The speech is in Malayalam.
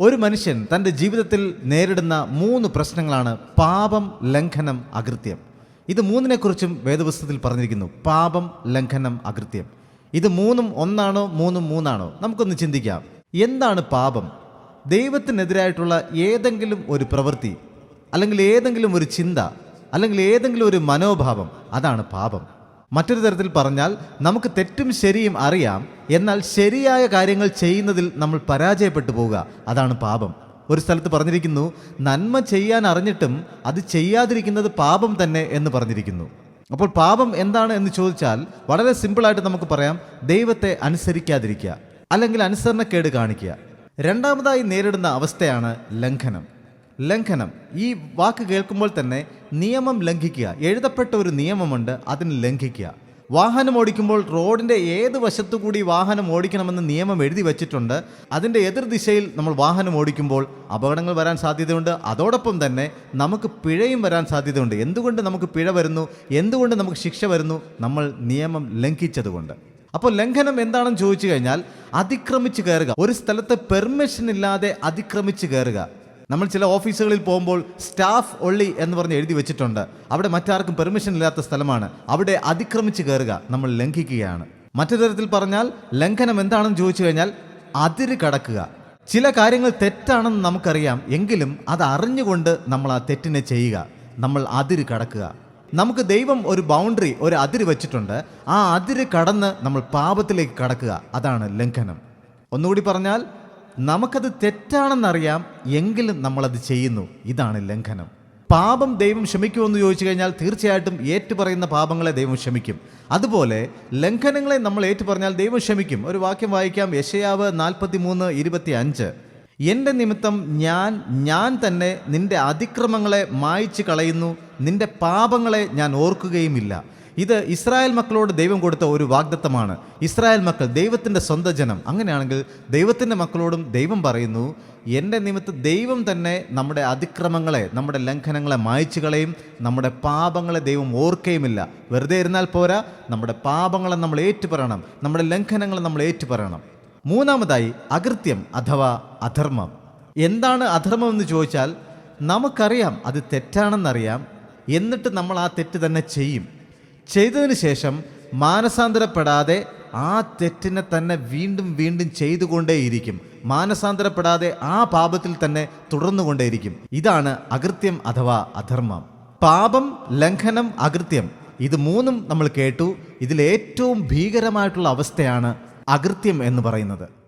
ഒരു മനുഷ്യൻ തന്റെ ജീവിതത്തിൽ നേരിടുന്ന മൂന്ന് പ്രശ്നങ്ങളാണ് പാപം ലംഘനം അകൃത്യം. ഇത് മൂന്നിനെക്കുറിച്ചും വേദപുസ്തകത്തിൽ പറഞ്ഞിരിക്കുന്നു. പാപം ലംഘനം അകൃത്യം. ഇത് മൂന്നും ഒന്നാണോ മൂന്നും മൂന്നാണോ? നമുക്കൊന്ന് ചിന്തിക്കാം. എന്താണ് പാപം? ദൈവത്തിനെതിരായിട്ടുള്ള ഏതെങ്കിലും ഒരു പ്രവൃത്തി അല്ലെങ്കിൽ ഏതെങ്കിലും ഒരു ചിന്ത അല്ലെങ്കിൽ ഏതെങ്കിലും ഒരു മനോഭാവം അതാണ് പാപം. മറ്റൊരു തരത്തിൽ പറഞ്ഞാൽ നമുക്ക് തെറ്റും ശരിയും അറിയാം. എന്നാൽ ശരിയായ കാര്യങ്ങൾ ചെയ്യുന്നതിൽ നമ്മൾ പരാജയപ്പെട്ടു പോവുക. അതാണ് പാപം. ഒരു സ്ഥലത്ത് പറഞ്ഞിരിക്കുന്നു നന്മ ചെയ്യാൻ അറിഞ്ഞിട്ടും അത് ചെയ്യാതിരിക്കുന്നത് പാപം തന്നെ എന്ന് പറഞ്ഞിരിക്കുന്നു. അപ്പോൾ പാപം എന്താണ് എന്ന് ചോദിച്ചാൽ വളരെ സിമ്പിളായിട്ട് നമുക്ക് പറയാം ദൈവത്തെ അനുസരിക്കാതിരിക്കുക. അല്ലെങ്കിൽ അനുസരണക്കേട് കാണിക്കുക. രണ്ടാമതായി നേരിടുന്ന അവസ്ഥയാണ് ലംഘനം. ലംഘനം. ഈ വാക്ക് കേൾക്കുമ്പോൾ തന്നെ നിയമം ലംഘിക്കുക. എഴുതപ്പെട്ട ഒരു നിയമമുണ്ട് അതിന് ലംഘിക്കുക. വാഹനം ഓടിക്കുമ്പോൾ റോഡിന്റെ ഏത് വശത്തു കൂടി വാഹനം ഓടിക്കണമെന്ന് നിയമം എഴുതി വച്ചിട്ടുണ്ട്. അതിന്റെ എതിർദിശയിൽ നമ്മൾ വാഹനം ഓടിക്കുമ്പോൾ അപകടങ്ങൾ വരാൻ സാധ്യതയുണ്ട്. അതോടൊപ്പം തന്നെ നമുക്ക് പിഴയും വരാൻ സാധ്യതയുണ്ട്. എന്തുകൊണ്ട് നമുക്ക് പിഴ വരുന്നു? എന്തുകൊണ്ട് നമുക്ക് ശിക്ഷ വരുന്നു? നമ്മൾ നിയമം ലംഘിച്ചതുകൊണ്ട്. അപ്പോൾ ലംഘനം എന്താണെന്ന് ചോദിച്ചു കഴിഞ്ഞാൽ അതിക്രമിച്ച് കയറുക. ഒരു സ്ഥലത്ത് പെർമിഷൻ ഇല്ലാതെ അതിക്രമിച്ച് കയറുക. നമ്മൾ ചില ഓഫീസുകളിൽ പോകുമ്പോൾ സ്റ്റാഫ് ഒള്ളി എന്ന് പറഞ്ഞ് എഴുതി വെച്ചിട്ടുണ്ട്. അവിടെ മറ്റാർക്കും പെർമിഷൻ ഇല്ലാത്ത സ്ഥലമാണ്. അവിടെ അതിക്രമിച്ച് കയറുക നമ്മൾ ലംഘിക്കുകയാണ്. മറ്റൊരു തരത്തിൽ പറഞ്ഞാൽ ലംഘനം എന്താണെന്ന് ചോദിച്ചു കഴിഞ്ഞാൽ അതിര് കടക്കുക. ചില കാര്യങ്ങൾ തെറ്റാണെന്ന് നമുക്കറിയാം. എങ്കിലും അത് അറിഞ്ഞുകൊണ്ട് നമ്മൾ ആ തെറ്റിനെ ചെയ്യുക. നമ്മൾ അതിര് കടക്കുക. നമുക്ക് ദൈവം ഒരു ബൗണ്ടറി ഒരു അതിര് വെച്ചിട്ടുണ്ട്. ആ അതിര് കടന്ന് നമ്മൾ പാപത്തിലേക്ക് കടക്കുക. അതാണ് ലംഘനം. ഒന്നുകൂടി പറഞ്ഞാൽ നമുക്കത് തെറ്റാണെന്നറിയാം എങ്കിലും നമ്മളത് ചെയ്യുന്നു. ഇതാണ് ലംഘനം. പാപം ദൈവം ക്ഷമിക്കുമെന്ന് ചോദിച്ചു കഴിഞ്ഞാൽ തീർച്ചയായിട്ടും ഏറ്റുപറയുന്ന പാപങ്ങളെ ദൈവം ക്ഷമിക്കും. അതുപോലെ ലംഘനങ്ങളെ നമ്മൾ ഏറ്റുപറഞ്ഞാൽ ദൈവം ക്ഷമിക്കും. ഒരു വാക്യം വായിക്കാം യശയാവ് നാൽപ്പത്തി മൂന്ന് ഇരുപത്തി അഞ്ച് എന്റെ നിമിത്തം ഞാൻ ഞാൻ തന്നെ നിന്റെ അതിക്രമങ്ങളെ മായ്ച്ചു കളയുന്നു. നിന്റെ പാപങ്ങളെ ഞാൻ ഓർക്കുകയുമില്ല. ഇത് ഇസ്രായേൽ മക്കളോട് ദൈവം കൊടുത്ത ഒരു വാഗ്ദത്തമാണ്. ഇസ്രായേൽ മക്കൾ ദൈവത്തിന്റെ സ്വന്തം ജനം. അങ്ങനെയാണെങ്കിൽ ദൈവത്തിന്റെ മക്കളോടും ദൈവം പറയുന്നു എന്റെ നിമിത്തം ദൈവം തന്നെ നമ്മുടെ അതിക്രമങ്ങളെ നമ്മുടെ ലംഘനങ്ങളെ മായച്ചു കളയും നമ്മുടെ പാപങ്ങളെ ദൈവം ഓർക്കുകയുമില്ല വെറുതെ ഇരുന്നാൽ പോരാ നമ്മുടെ പാപങ്ങളെ നമ്മൾ ഏറ്റുപറയണം നമ്മുടെ ലംഘനങ്ങളെ നമ്മൾ ഏറ്റുപറയണം. മൂന്നാമതായി അകൃത്യം അഥവാ അധർമ്മം. എന്താണ് അധർമ്മം എന്ന് ചോദിച്ചാൽ നമുക്കറിയാം അത് തെറ്റാണെന്നറിയാം. എന്നിട്ട് നമ്മൾ ആ തെറ്റ് തന്നെ ചെയ്യും. ചെയ്തതിന് ശേഷം മാനസാന്തരപ്പെടാതെ ആ തെറ്റിനെ തന്നെ വീണ്ടും വീണ്ടും ചെയ്തുകൊണ്ടേയിരിക്കും. മാനസാന്തരപ്പെടാതെ ആ പാപത്തിൽ തന്നെ തുടർന്നുകൊണ്ടേയിരിക്കും. ഇതാണ് അകൃത്യം അഥവാ അധർമ്മം. പാപം ലംഘനം അകൃത്യം ഇത് മൂന്നും നമ്മൾ കേട്ടു. ഇതിൽ ഏറ്റവും ഭീകരമായിട്ടുള്ള അവസ്ഥയാണ് അകൃത്യം എന്ന് പറയുന്നത്.